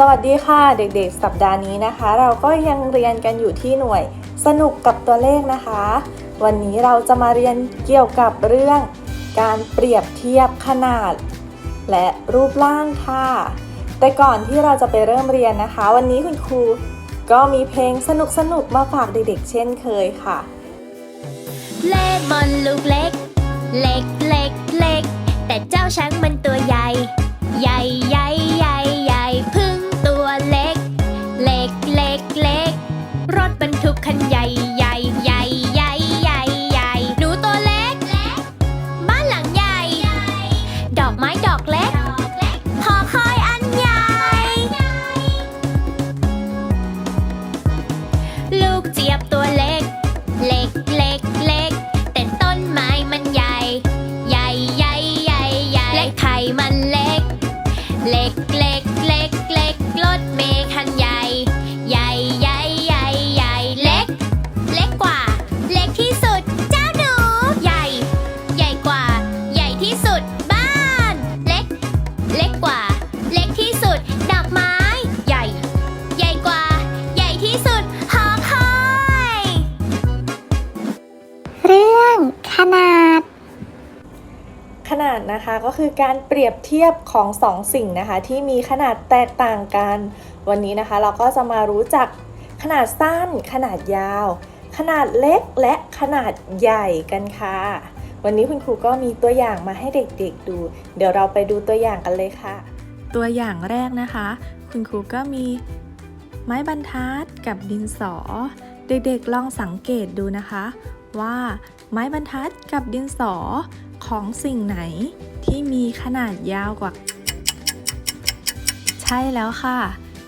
สวัสดีค่ะเด็กๆ สัปดาห์นี้นะคะ เราก็ยังเรียนกันอยู่ที่หน่วยสนุกกับตัวเลขนะคะ วันนี้เราจะมาเรียนเกี่ยวกับเรื่องการเปรียบเทียบขนาด และรูปร่างค่ะ แต่ก่อนที่เราจะไปเริ่มเรียนนะคะ วันนี้คุณครูก็มีเพลงสนุกๆมาฝากเด็กๆ เช่นเคยค่ะ เลมอนลูกเล็ก เล็กเล็กเล็กแต่เจ้าช้างมันตัวใหญ่ ใหญ่ใหญ่ รถบรรทุกคัน เล็กกว่า เล็กที่สุด ดอกไม้ ใหญ่ ใหญ่กว่า ใหญ่ที่สุด หอคอย เรื่องขนาด ขนาดนะคะก็คือการเปรียบเทียบของสองสิ่งนะคะ ที่มีขนาดแตกต่างกัน วันนี้นะคะ เราก็จะมารู้จักขนาดสั้น ขนาดยาว ขนาดเล็กและขนาดใหญ่กันค่ะ วันนี้คุณครูก็มีตัวอย่างมาให้เด็กๆดู เดี๋ยวเราไปดูตัวอย่างกันเลยค่ะ ตัวอย่างแรกนะคะ คุณครูก็มีไม้บรรทัดกับดินสอ เด็กๆลองสังเกตดูนะคะ ว่าไม้บรรทัดกับดินสอของสิ่งไหนที่มีขนาดยาวกว่า ใช่แล้วค่ะ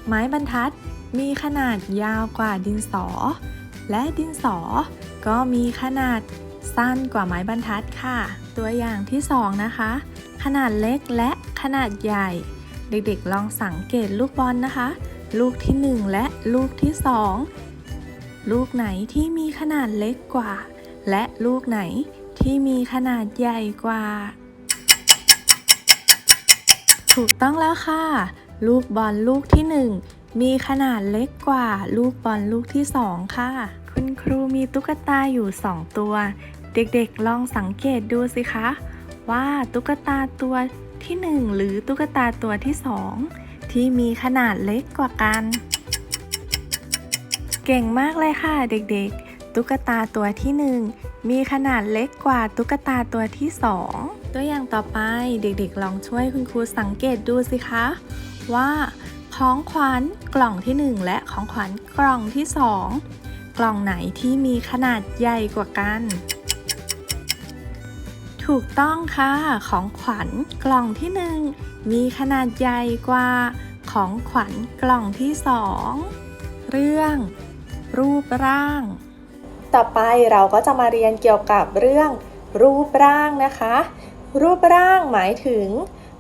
ไม้บรรทัดมีขนาดยาวกว่าดินสอ และดินสอก็มีขนาด สั้นกว่าไม้บรรทัดค่ะ ตัวอย่างที่สองนะคะ ขนาดเล็กและขนาดใหญ่ เด็กๆลองสังเกตลูกบอลนะคะ ลูกที่หนึ่งและลูกที่สองลูกไหนที่มีขนาดเล็กกว่า และลูกไหนที่มีขนาดใหญ่กว่า ถูกต้องแล้วค่ะ ลูกบอลลูกที่หนึ่งมีขนาดเล็กกว่า ลูกบอลลูกที่สองค่ะ คุณครูมีตุ๊กตาอยู่สองตัว เด็กๆลองสังเกตดูสิคะ ว่าตุ๊กตาตัวที่หนึ่งหรือตุ๊กตาตัวที่สองที่มีขนาดเล็กกว่ากัน เก่งมากเลยค่ะเด็กๆ ตุ๊กตาตัวที่หนึ่งมีขนาดเล็กกว่าตุ๊กตาตัวที่สองตัวอย่างต่อไปเด็กๆ ลองช่วยคุณครูสังเกตดูสิคะ ว่าของขวัญกล่องที่หนึ่งและของขวัญกล่องที่สอง กล่องไหนที่มีขนาดใหญ่กว่ากัน ถูกต้องค่ะ ของขวัญกล่องที่หนึ่งมีขนาดใหญ่กว่า ของขวัญกล่องที่สองเรื่อง รูปร่าง ต่อไปเราก็จะมาเรียนเกี่ยวกับเรื่อง รูปร่างนะคะ รูปร่างหมายถึง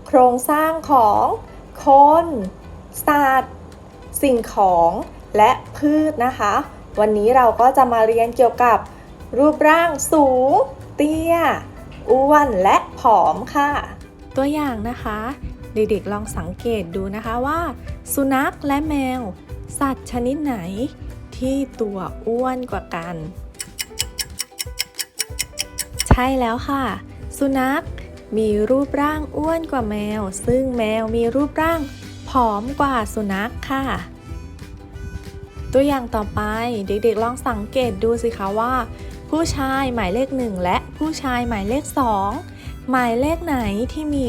โครงสร้างของ คน สัตว์ สิ่งของ และพืชนะคะ วันนี้เราก็จะมาเรียนเกี่ยวกับ รูปร่างสูง เตี้ย อ้วนและผอมค่ะ ตัวอย่างนะคะ เด็กๆลองสังเกตดูนะคะว่า สุนัขและแมว สัตว์ชนิดไหน ที่ตัวอ้วนกว่ากัน ใช่แล้วค่ะ สุนัขมีรูปร่างอ้วนกว่าแมว ซึ่งแมวมีรูปร่างผอมกว่าสุนัขค่ะ ตัวอย่างต่อไปเด็กๆลองสังเกตดูสิคะว่า ผู้ชายหมายเลขหนึ่งและผู้ชายหมายเลขสองหมายเลขไหนที่มี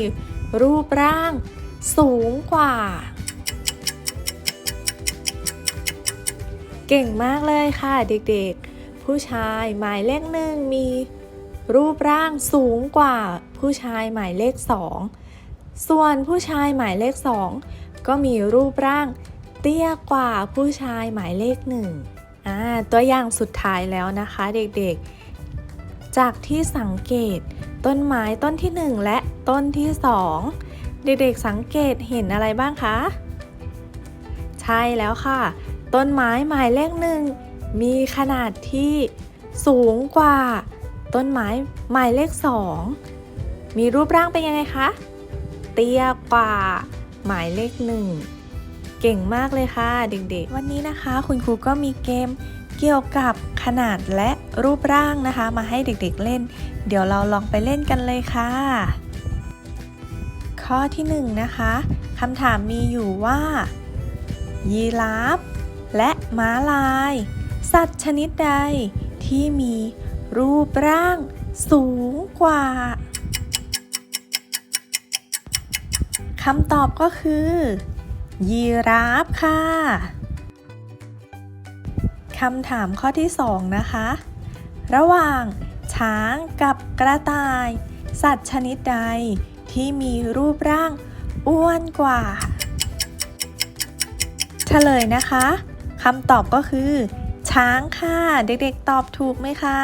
รูปร่างสูงกว่า เก่งมากเลยค่ะเด็กๆ ผู้ชายหมายเลขหนึ่งมีรูปร่างสูงกว่า ผู้ชายหมายเลขสองส่วนผู้ชายหมายเลขสองก็มีรูปร่าง เตี้ยกว่าผู้ชายหมายเลขหนึ่งอ่าตัวอย่างสุดท้ายแล้วนะคะเด็กๆ จากที่สังเกตต้นไม้ต้นที่หนึ่งและต้นที่สองเด็กๆสังเกตเห็นอะไรบ้างคะ ใช่แล้วค่ะ ต้นไม้หมายเลขหนึ่งมีขนาดที่สูงกว่า ต้นไม้หมายเลขสองมีรูปร่างเป็นยังไงคะ เตี้ยกว่าหมายเลขหนึ่ง เก่งมากเลยค่ะเด็กๆ วันนี้นะคะ คุณครูก็มีเกมเกี่ยวกับขนาดและรูปร่างนะคะ มาให้เด็กๆเล่น เดี๋ยวเราลองไปเล่นกันเลยค่ะ ข้อที่หนึ่งนะคะคำถามมีอยู่ว่า ยีราฟและม้าลาย สัตว์ชนิดใดที่มีรูปร่างสูงกว่าคำตอบก็คือ ยีราฟค่ะคำถามข้อที่ 2 นะคะ ระหว่างช้างกับกระต่าย สัตว์ชนิดใดที่มีรูปร่างอ้วนกว่า เฉลยนะคะคำตอบก็คือ ช้างค่ะ เด็กๆตอบถูกไหมคะ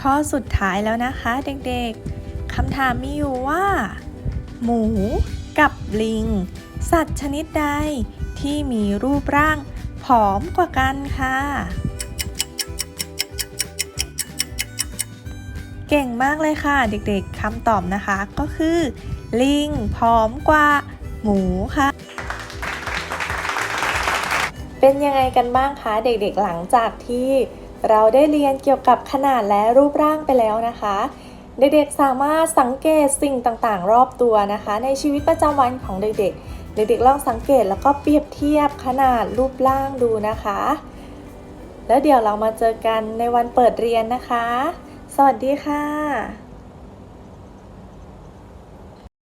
ข้อสุดท้ายแล้วนะคะเด็กๆคำถามมีอยู่ว่า หมู กับลิง สัตว์ชนิดใดที่มีรูปร่างผอมกว่ากันค่ะ เก่งมากเลยค่ะ เด็กๆคำตอบนะคะก็คือ ลิงผอมกว่าหมูค่ะ เป็นยังไงกันบ้างคะ เด็กๆหลังจากที่เราได้เรียนเกี่ยวกับขนาดและรูปร่างไปแล้วนะคะ เด็กๆสามารถสังเกตสิ่งต่างๆ รอบตัวนะคะ ในชีวิตประจำวันของเด็กๆ เด็กๆลองสังเกตแล้วก็เปรียบเทียบขนาดรูปร่างดูนะคะ แล้วเดี๋ยวเรามาเจอกันในวันเปิดเรียนนะคะ สวัสดีค่ะ